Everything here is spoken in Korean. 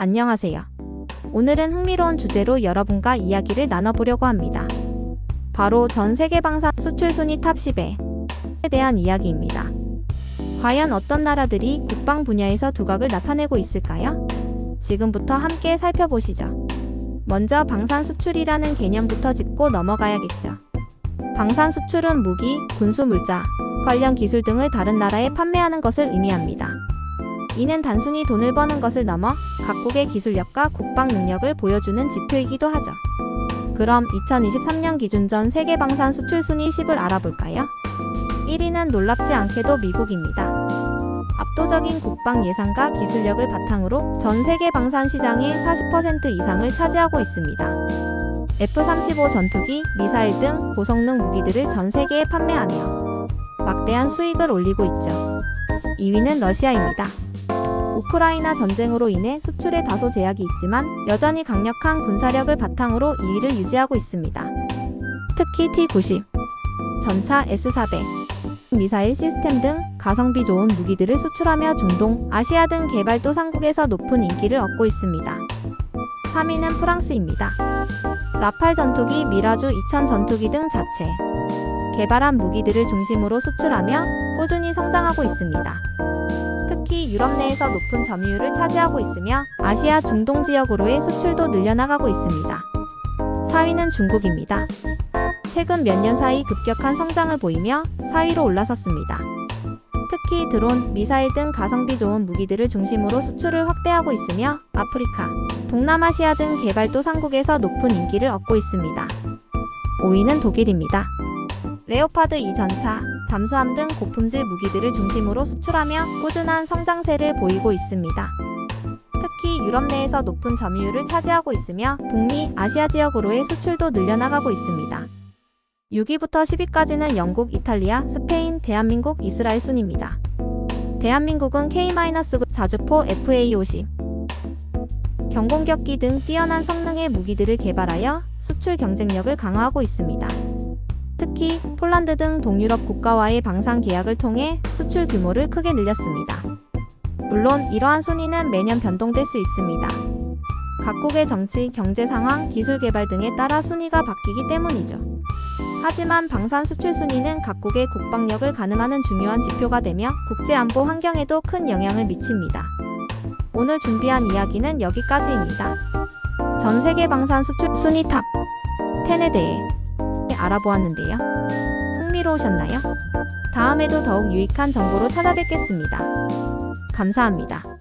안녕하세요. 오늘은 흥미로운 주제로 여러분과 이야기를 나눠보려고 합니다. 바로 전 세계 방산 수출 순위 탑 10에 대한 이야기입니다. 과연 어떤 나라들이 국방 분야에서 두각을 나타내고 있을까요? 지금부터 함께 살펴보시죠. 먼저 방산 수출이라는 개념부터 짚고 넘어가야겠죠. 방산 수출은 무기, 군수 물자, 관련 기술 등을 다른 나라에 판매하는 것을 의미합니다. 이는 단순히 돈을 버는 것을 넘어 각국의 기술력과 국방 능력을 보여주는 지표이기도 하죠. 그럼 2023년 기준 전 세계 방산 수출 순위 10을 알아볼까요? 1위는 놀랍지 않게도 미국입니다. 압도적인 국방 예산과 기술력을 바탕으로 전 세계 방산 시장의 40% 이상을 차지하고 있습니다. F-35 전투기, 미사일 등 고성능 무기들을 전 세계에 판매하며 막대한 수익을 올리고 있죠. 2위는 러시아입니다. 우크라이나 전쟁으로 인해 수출에 다소 제약이 있지만 여전히 강력한 군사력을 바탕으로 2위를 유지하고 있습니다. 특히 T-90, 전차 S-400, 미사일 시스템 등 가성비 좋은 무기들을 수출하며 중동, 아시아 등 개발도상국에서 높은 인기를 얻고 있습니다. 3위는 프랑스입니다. 라팔 전투기, 미라주 2000 전투기 등 자체 개발한 무기들을 중심으로 수출하며 꾸준히 성장하고 있습니다. 유럽 내에서 높은 점유율을 차지하고 있으며 아시아 중동 지역으로의 수출도 늘려나가고 있습니다. 4위는 중국입니다. 최근 몇 년 사이 급격한 성장을 보이며 4위로 올라섰습니다. 특히 드론, 미사일 등 가성비 좋은 무기들을 중심으로 수출을 확대하고 있으며 아프리카, 동남아시아 등 개발도상국에서 높은 인기를 얻고 있습니다. 5위는 독일입니다. 레오파드 2 전차, 잠수함 등 고품질 무기들을 중심으로 수출하며 꾸준한 성장세를 보이고 있습니다. 특히 유럽 내에서 높은 점유율을 차지하고 있으며 북미, 아시아 지역으로의 수출도 늘려나가고 있습니다. 6위부터 10위까지는 영국, 이탈리아, 스페인, 대한민국, 이스라엘 순입니다. 대한민국은 K-9 자주포 FA50, 경공격기 등 뛰어난 성능의 무기들을 개발하여 수출 경쟁력을 강화하고 있습니다. 특히 폴란드 등 동유럽 국가와의 방산 계약을 통해 수출 규모를 크게 늘렸습니다. 물론 이러한 순위는 매년 변동될 수 있습니다. 각국의 정치, 경제 상황, 기술 개발 등에 따라 순위가 바뀌기 때문이죠. 하지만 방산 수출 순위는 각국의 국방력을 가늠하는 중요한 지표가 되며 국제 안보 환경에도 큰 영향을 미칩니다. 오늘 준비한 이야기는 여기까지입니다. 전 세계 방산 수출 순위 탑 10에 대해 알아보았는데요. 흥미로우셨나요? 다음에도 더욱 유익한 정보로 찾아뵙겠습니다. 감사합니다.